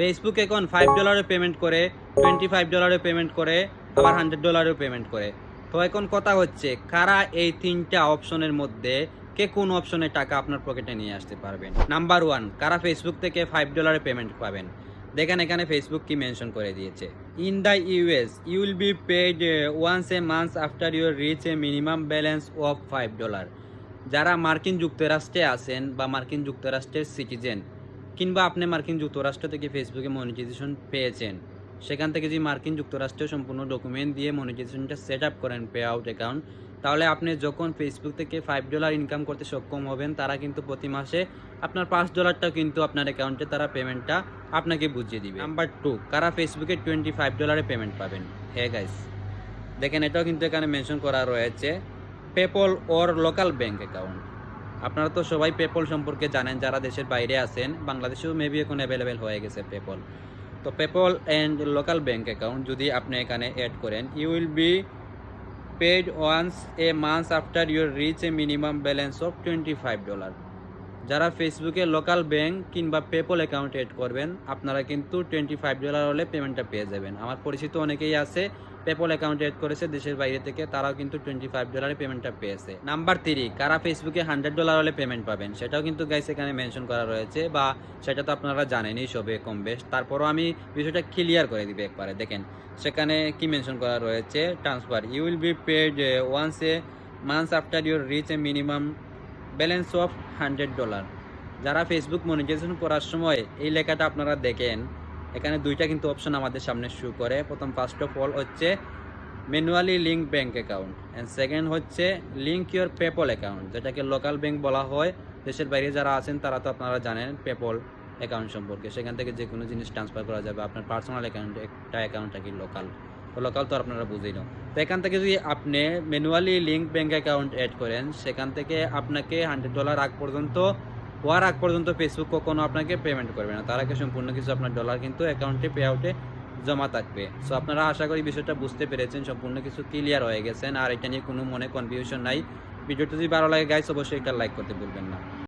Facebook এখন five ডলারে payment করে টোয়েন্টি ফাইভ ডলারে পেমেন্ট করে, আবার হান্ড্রেড ডলারেও পেমেন্ট করে। তো এখন কথা হচ্ছে, কারা এই তিনটা অপশনের মধ্যে কে কোন অপশনে টাকা আপনার পকেটে নিয়ে আসতে পারবেন? নাম্বার ওয়ান কারা ফেসবুক থেকে ফাইভ ডলারে পেমেন্ট পাবেন? দেখেন এখানে ফেসবুক কি মেনশন করে দিয়েছে। In the US you will be paid once a month after your reach a minimum balance of five dollar যারা মার্কিন যুক্তরাষ্ট্রে আছেন বা মার্কিন যুক্তরাষ্ট্রের সিটিজেন কিংবা আপনি মার্কিন যুক্তরাষ্ট্র থেকে ফেসবুকে মনিটাইজেশন পেয়েছেন, সেখান থেকে যদি মার্কিন যুক্তরাষ্ট্রে সম্পূর্ণ ডকুমেন্ট দিয়ে মনিটাইজেশনটা সেট আপ করেন পে আউট অ্যাকাউন্ট তাহলে আপনি যখন ফেসবুক থেকে ফাইভ ডলার ইনকাম করতে সক্ষম হবেন, তারা কিন্তু প্রতি মাসে আপনার পাঁচ ডলারটাও কিন্তু আপনার অ্যাকাউন্টে তারা পেমেন্টটা আপনাকে বুঝিয়ে দিবে। নাম্বার টু কারা ফেসবুকে টোয়েন্টি ফাইভ ডলারে পেমেন্ট পাবেন? হে গাইস দেখেন এটাও কিন্তু এখানে মেনশন করা রয়েছে PayPal or local bank account আপনারা তো সবাই পেপল সম্পর্কে জানেন, যারা দেশের বাইরে আছেন, বাংলাদেশেও মেবি এখন অ্যাভেলেবেল হয়ে গেছে পেপল। তো PayPal and local bank account যদি আপনি এখানে অ্যাড করেন you will be once a month after your reach a minimum balance of twenty five dollar যারা ফেসবুকে লোকাল ব্যাংক কিংবা পেপল অ্যাকাউন্ট এড করবেন, আপনারা কিন্তু টোয়েন্টি ফাইভ ডলার হলে পেমেন্টটা পেয়ে যাবেন। আমার পরিচিত অনেকেই আছে, পেপল অ্যাকাউন্ট এড করেছে দেশের বাইরে থেকে, তারাও কিন্তু টোয়েন্টি ফাইভ ডলারে পেমেন্টটা পেয়েছে। নাম্বার থ্রি কারা ফেসবুকে হান্ড্রেড ডলার হলে পেমেন্ট পাবেন? সেটাও কিন্তু গাইস এখানে মেনশন করা রয়েছে বা সেটা তো আপনারা জানেনই সবে কম বেশ। তারপরও আমি বিষয়টা ক্লিয়ার করে দিবে একবারে। দেখেন, সেখানে কি মেনশন করা রয়েছে? Transfer you will be paid once a month after your reach a minimum balance of hundred dollar যারা ফেসবুক মনিটাইজেশন করার সময় এই লেখাটা আপনারা দেখেন, এখানে দুইটা কিন্তু অপশন আমাদের সামনে শু করে। প্রথম ফার্স্ট অফ অল হচ্ছে manually link bank account and second হচ্ছে লিঙ্ক ইউর পেপল অ্যাকাউন্ট যেটাকে লোকাল ব্যাঙ্ক বলা হয়। দেশের বাইরে যারা আছেন, তারা তো আপনারা জানেন পেপল অ্যাকাউন্ট সম্পর্কে। সেখান থেকে যে কোনো জিনিস ট্রান্সফার করা যাবে। আপনার পার্সোনাল অ্যাকাউন্ট একটা অ্যাকাউন্টটা কি লোকাল লোকাল তো আপনারা বুঝেই না তো এখান থেকে যদি আপনি manually link bank account add করেন, সেখান থেকে আপনাকে হান্ড্রেড ডলার আগ পর্যন্ত, হওয়ার আগ পর্যন্ত ফেসবুক কখনো আপনাকে পেমেন্ট করবে না। তার আগে সম্পূর্ণ কিছু আপনার ডলার কিন্তু অ্যাকাউন্টে পে আউটে জমা থাকবে। সো আপনারা আশা করি বিষয়টা বুঝতে পেরেছেন, সম্পূর্ণ কিছু ক্লিয়ার হয়ে গেছেন। আর এটা নিয়ে কোনো মনে কনফিউশন নাই। ভিডিওটা যদি ভালো লাগে গাইস অবশ্যই একটা লাইক করতে ভুলবেন না।